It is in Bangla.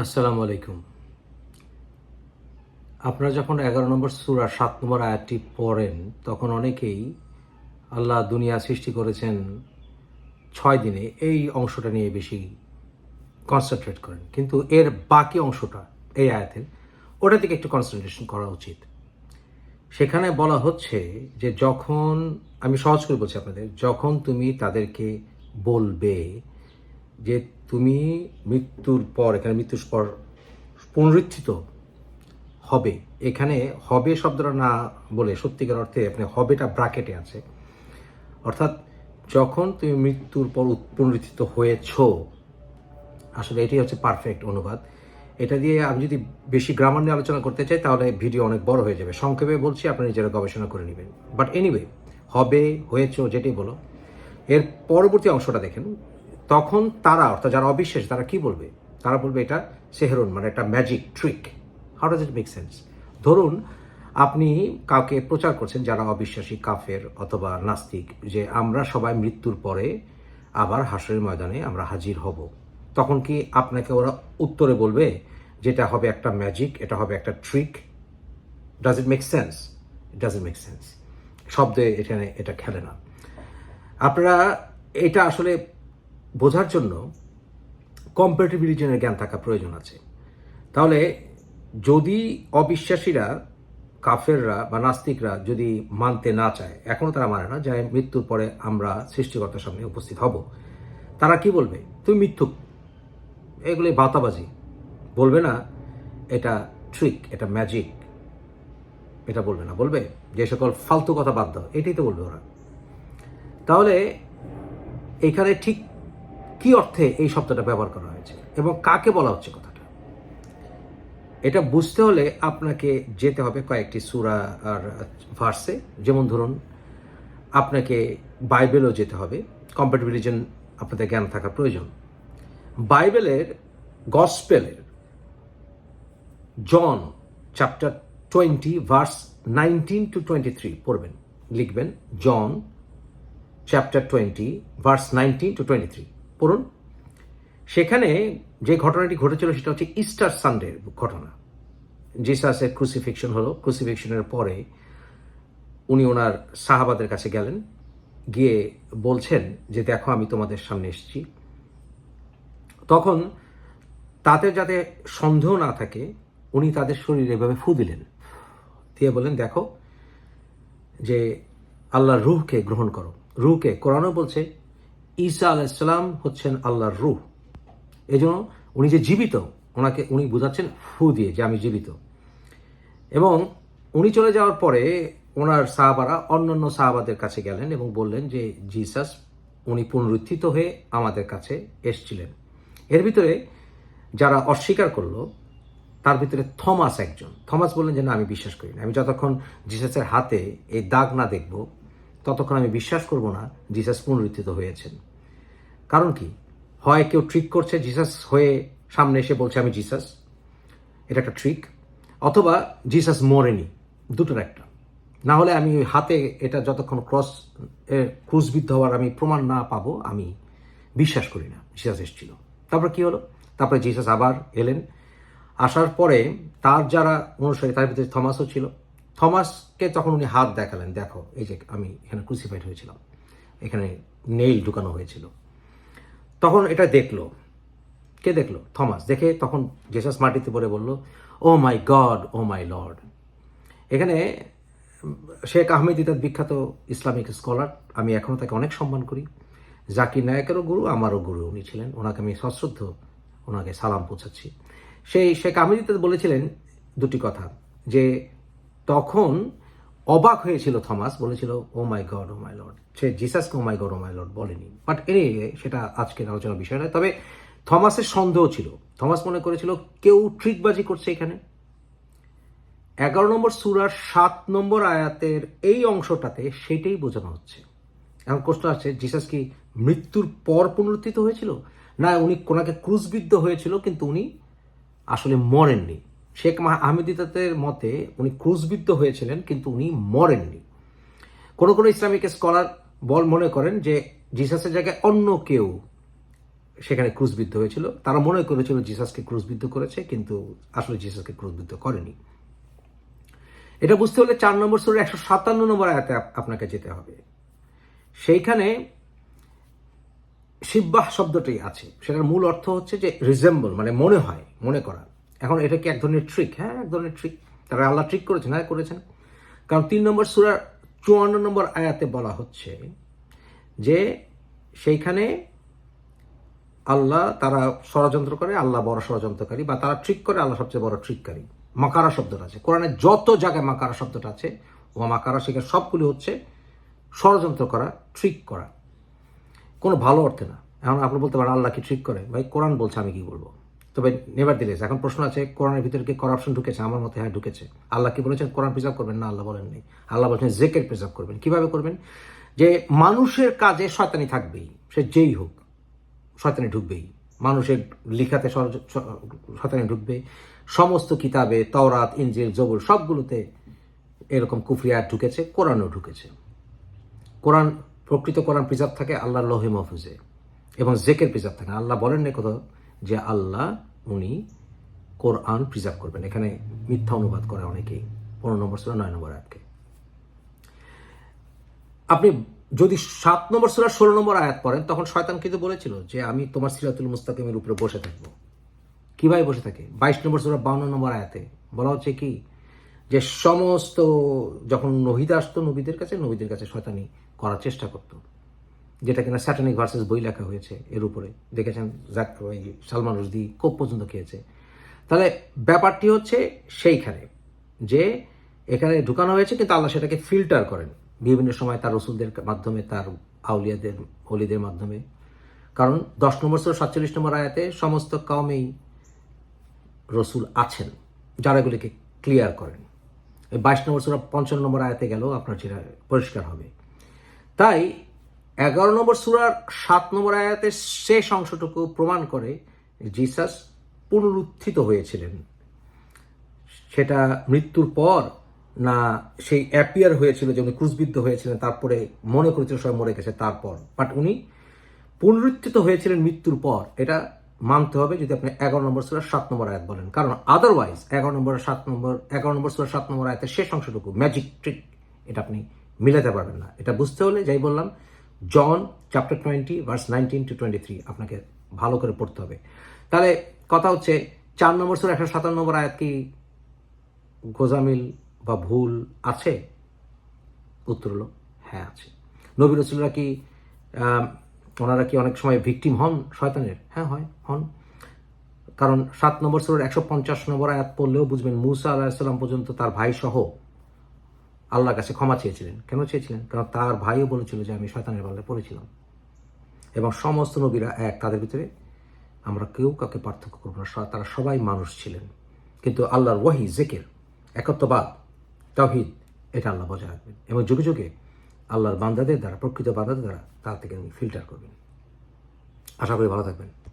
আসসালামু আলাইকুম। আপনারা যখন এগারো নম্বর সুরা সাত নম্বর আয়াতটি পড়েন, তখন অনেকেই আল্লাহ দুনিয়া সৃষ্টি করেছেন ছয় দিনে, এই অংশটা নিয়ে বেশি কনসেন্ট্রেট করেন। কিন্তু এর বাকি অংশটা, এই আয়াতের ওটা দিকে একটু কনসেন্ট্রেশন করা উচিত। সেখানে বলা হচ্ছে যে যখন, আমি সহজ করে বলছি আপনাদের, যখন তুমি তাদেরকে বলবে যে তুমি মৃত্যুর পর, এখানে মৃত্যুর পর পুনরুত্থিত হবে। এখানে হবে শব্দটা না বলে সত্যিকার অর্থে আপনি হবেটা ব্রাকেটে আছে। অর্থাৎ যখন তুমি মৃত্যুর পর পুনরুত্থিত হয়েছ, আসলে এটাই হচ্ছে পারফেক্ট অনুবাদ। এটা দিয়ে আমি যদি বেশি গ্রামার নিয়ে আলোচনা করতে চাই, তাহলে ভিডিও অনেক বড় হয়ে যাবে। সংক্ষেপে বলছি, আপনারা নিজেরা গবেষণা করে নেবেন। বাট এনিওয়ে হবে, হয়েছ, যেটাই বলো। এর পরবর্তী অংশটা দেখেন। তখন তারা, অর্থাৎ যারা অবিশ্বাস, তারা কি বলবে? তারা বলবে এটা সেহরুন মানে একটা magic trick how does it make sense ধরুন, আপনি কাউকে প্রচার করছেন, যারা অবিশ্বাসী, কাফের অথবা নাস্তিক, যে আমরা সবাই মৃত্যুর পরে আবার হাসরের ময়দানে আমরা হাজির হব। তখন কি আপনাকে ওরা উত্তরে বলবে যেটা হবে একটা ম্যাজিক এটা হবে একটা trick does it make sense does it make sense শব্দে এখানে এটা খেলে না। আপনারা, এটা আসলে বোঝার জন্য কম্পারেটিভ রিলিজনের জ্ঞান থাকা প্রয়োজন আছে। তাহলে যদি অবিশ্বাসীরা, কাফেররা বা নাস্তিকরা যদি মানতে না চায় এখনও তারা মানে না যে মৃত্যুর পরে আমরা সৃষ্টিকর্তার সামনে উপস্থিত হব, তারা কি বলবে? তুমি মৃত্যু এগুলি বাতাবাজি। বলবে না, এটা ট্রিক এটা ম্যাজিক এটা বলবে না। বলবে যে সকল ফালতু কথা বাদ দাও। এটাই তো বলবে ওরা। তাহলে এখানে ঠিক কি অর্থে এই শব্দটা ব্যবহার করা হয়েছে এবং কাকে বলা হচ্ছে কথাটা? এটা বুঝতে হলে আপনাকে যেতে হবে কয়েকটি সুরা আর ভার্সে যেমন ধরুন, আপনাকে বাইবেলও যেতে হবে। কম্পারেটিভ রিলিজন আপনাদের জ্ঞান থাকা প্রয়োজন। বাইবেলের গসপেলের John chapter twenty verse nineteen to twenty three পড়বেন, লিখবেন John chapter twenty verse nineteen to twenty three পড়ুন। সেখানে যে ঘটনাটি ঘটেছিল সেটা হচ্ছে ইস্টার সানডের ঘটনা। জিসাসের ক্রুসিফিকশন হলো। ক্রুসিফিকশনের পরে উনি ওনার সাহাবাদের কাছে গেলেন। গিয়ে বলছেন যে, দেখো, আমি তোমাদের সামনে এসেছি। তখন তাদের যাতে সন্দেহ না থাকে, উনি তাদের শরীরে এভাবে ফু দিলেন। দিয়ে বললেন, দেখো যে, আল্লাহর রুহকে গ্রহণ করো। রুহকে কোরআনও বলছে ঈসা আলাইসাল্লাম হচ্ছেন আল্লাহর রুহ। এই জন্য উনি যে জীবিত, ওনাকে উনি বোঝাচ্ছেন ফু দিয়ে যে আমি জীবিত। এবং উনি চলে যাওয়ার পরে ওনার সাহাবারা অন্যান্য সাহাবাদের কাছে গেলেন এবং বললেন যে, জিসাস, উনি পুনরুত্থিত হয়ে আমাদের কাছে এসছিলেন। এর ভিতরে যারা অস্বীকার করল, তার ভিতরে থমাস একজন। থমাস বললেন যে, না, আমি বিশ্বাস করি না। আমি যতক্ষণ জিসাসের হাতে এই দাগ না দেখব ততক্ষণ আমি বিশ্বাস করব না জিসাস পুনরুত্থিত হয়েছেন। কারণ কি? হয় কেউ ট্রিক করছে জিসাস হয়ে সামনে এসে বলছে, আমি জিসাস। এটা একটা ট্রিক অথবা জিসাস মরেনি, দুটোর একটা। না হলে আমি হাতে এটা যতক্ষণ ক্রস ক্রুশবিদ্ধ হওয়ার আমি প্রমাণ না পাবো, আমি বিশ্বাস করি না, জিসাস এসেছিল। তারপর কি হলো? তারপরে জিসাস আবার এলেন। আসার পরে তার যারা অনুসারী, তার ভিতরে থমাসও ছিল। থমাসকে তখন উনি হাত দেখালেন, দেখো, এই যে আমি এখানে ক্রুসিফাইড হয়েছিলাম। এখানে নেইল ঢুকানো হয়েছিল। তখন এটা দেখল। কে দেখল? থমাস। দেখে তখন জেসাস মাটিতে পড়ে বলল ও my God oh my Lord এখানে, শেখ আহমেদ ইতার বিখ্যাত ইসলামিক স্কলার, আমি এখনও তাকে অনেক সম্মান করি। জাকির নায়কেরও গুরু, আমারও গুরু উনি ছিলেন। ওনাকে আমি সশ্রদ্ধ, ওনাকে সালাম পৌঁছাচ্ছি। সেই শেখ আহমেদ বলেছিলেন দুটি কথা, যে তখন অবাক হয়েছিল থমাস, বলেছিল, oh my God, oh my Lord. সে জিসাসকে oh my God, oh my Lord বলেনি। বাট এনে সেটা আজকের আলোচনার বিষয় নয়। তবে থমাসের সন্দেহ ছিল। থমাস মনে করেছিল, কেউ ট্রিকবাজি করছে এখানে? এগারো নম্বর সুরার সাত নম্বর আয়াতের এই অংশটাতে সেটাই বোঝানো হচ্ছে। এখন প্রশ্ন আছে জিসাস কি মৃত্যুর পর পুনরুত্থিত হয়েছিল? না, উনি কোনাকে ক্রুশবিদ্ধ হয়েছিল, কিন্তু উনি আসলে মরেননি। শেখ আহমেদিতাতের মতে উনি ক্রুশবিদ্ধ হয়েছিলেন, কিন্তু উনি মরেননি। কোনো কোনো ইসলামিক স্কলার বল মনে করেন যে জিসাসের জায়গায় অন্য কেউ সেখানে ক্রুশবিদ্ধ হয়েছিল। তারা মনে করেছিল জিসাসকে ক্রুশবিদ্ধ করেছে, কিন্তু আসলে জিসাসকে ক্রুশবিদ্ধ করেনি। এটা বুঝতে হলে চার নম্বর সুরের একশো সাতান্ন নম্বর আয়াতে আপনাকে যেতে হবে। সেইখানে শিব্বাহ শব্দটি আছে। সেটার মূল অর্থ হচ্ছে যে রিজেম্বল মানে মনে হয়, মনে করা। এখন এটা কি এক ধরনের ট্রিক হ্যাঁ এক ধরনের ট্রিক তারা আল্লাহ ট্রিক করেছেন হ্যাঁ করেছেন। কারণ তিন নম্বর সুরার চুয়ান্ন নম্বর আয়াতে বলা হচ্ছে যে সেইখানে আল্লাহ তারা ষড়যন্ত্র করে, আল্লাহ বড় ষড়যন্ত্রকারী বা তারা ট্রিক করে, আল্লাহ সবচেয়ে বড় ট্রিককারী মাকারা শব্দটা আছে। কোরআনে যত জায়গায় মাকারা শব্দটা আছে ও মাকারা, সেখানে সবগুলি হচ্ছে ষড়যন্ত্র করা ট্রিক করা। কোনো ভালো অর্থে না। এখন আপনি বলতে পারেন, আল্লাহ কি ট্রিক করে? ভাই, কোরআন বলছে, আমি কি বলব? তবে নেভার দিলেস, এখন প্রশ্ন আছে, কোরআনের ভিতরে কি করাপশন ঢুকেছে? আমার মতে হ্যাঁ ঢুকেছে। আল্লাহ কি বলেছেন? কোরআন প্রিজার্ভ করবেন? না, আল্লাহ বলেন নেই আল্লাহ বলছেন, জেকের প্রিজার্ভ করবেন। কীভাবে করবেন? যে মানুষের কাজে শয়তানি থাকবেই, সে যেই হোক, শয়তানি ঢুকবেই। মানুষের লিখাতে শয়তানি ঢুকবে সমস্ত কিতাবে, তওরাত ইঞ্জিল জবুল সবগুলোতে এরকম কুফরিয়া ঢুকেছে, কোরআনও ঢুকেছে। কোরআন, প্রকৃত কোরআন প্রিজার্ভ থাকে আল্লাহ লোহে মহফুজে এবং জেকের প্রিজার্ভ থাকে। আল্লাহ বলেন না কোথাও? যে আল্লাহ উনি কোরআন প্রিজার্ভ করবেন। এখানে মিথ্যা অনুবাদ করে অনেকেই। পনেরো নম্বর সুরা, নয় নম্বর আয়াতকে। আপনি যদি সাত নম্বর সুরা, ষোলো নম্বর আয়াত পড়েন, তখন শয়তান কিন্তু বলেছিল যে, আমি তোমার সিরাতুল মুস্তাকিমের উপরে বসে থাকব। কীভাবে বসে থাকে? বাইশ নম্বর সুরা, বাউন্ন নম্বর আয়াতে। বলা হচ্ছে কি? যে সমস্ত, যখন নহিদা আসতো, নবীদের কাছে নবীদের কাছে শয়তানি করার চেষ্টা করতো। যেটা কিনা স্যাটানিক ভার্সেস বই লেখা হয়েছে এর উপরে। দেখেছেন সালমান রুশদি কোপ পর্যন্ত খেয়েছে। তাহলে ব্যাপারটি হচ্ছে সেইখানে, যে এখানে ঢুকানো হয়েছে কিন্তু আল্লাহ সেটাকে ফিল্টার করেন বিভিন্ন সময় তার রসুলদের মাধ্যমে, তার আউলিয়াদের অলিদের মাধ্যমে। কারণ দশ নম্বর সহ সাতচল্লিশ নম্বর আয়াতে সমস্ত কমেই রসুল আছেন, যারা এগুলিকে ক্লিয়ার করেন। বাইশ নম্বর সুরা পঞ্চান্ন নম্বর আয়াতে গেলেও আপনার যেটা পরিষ্কার হবে। তাই এগারো নম্বর সুরার সাত নম্বর আয়াতের শেষ অংশটুকু প্রমাণ করে জিসাস পুনরুত্থিত হয়েছিলেন। সেটা মৃত্যুর পর না সেই অ্যাপিয়ার হয়েছিল যে উনি ক্রুশবিদ্ধ হয়েছিলেন, তারপরে মনে করেছিল সবাই মরে গেছে, তারপর। বাট উনি পুনরুত্থিত হয়েছিলেন মৃত্যুর পর। এটা মানতে হবে যদি আপনি এগারো নম্বর সুরার সাত নম্বর আয়াত বলেন। কারণ আদারওয়াইজ এগারো নম্বর সাত নম্বর, এগারো নম্বর সুরার সাত নম্বর আয়াতের শেষ অংশটুকু ম্যাজিক ট্রিক এটা আপনি মিলাতে পারবেন না। এটা বুঝতে হলে যাই বললাম John chapter twenty verse nineteen to twenty three আপনাকে ভালো করে পড়তে হবে। তাহলে কথা হচ্ছে, চার নম্বর সুর একশো সাতান্ন নম্বর আয়াত কি গোজামিল বা ভুল আছে? উত্তর হলো হ্যাঁ আছে। নবী রসুলরা কি ওনারা কি অনেক সময় ভিকটিম হন শয়তানের? হ্যাঁ হয়, হন। কারণ সাত নম্বর সুরের একশো পঞ্চাশ নম্বর আয়াত পড়লেও বুঝবেন, মুসা আলাহিসাল্লাম পর্যন্ত তার ভাই সহ আল্লাহর কাছে ক্ষমা চেয়েছিলেন। কেন চেয়েছিলেন? কারণ তার ভাইও বলেছিল যে আমি শয়তানের বাল্যে পড়েছিলাম। এবং সমস্ত নবীরা এক, তাদের ভিতরে আমরা কেউ কাউকে পার্থক্য করব না। তারা সবাই মানুষ ছিলেন। কিন্তু আল্লাহর ওয়াহি, জেকের, একত্ববাদ তাহিদ এটা আল্লাহ বজায় রাখবেন। এবং যুগে যুগে আল্লাহর বান্দাদের দ্বারা, প্রকৃত বান্দাদের দ্বারা তার থেকে উনি ফিল্টার করবেন। আশা করি ভালো থাকবেন।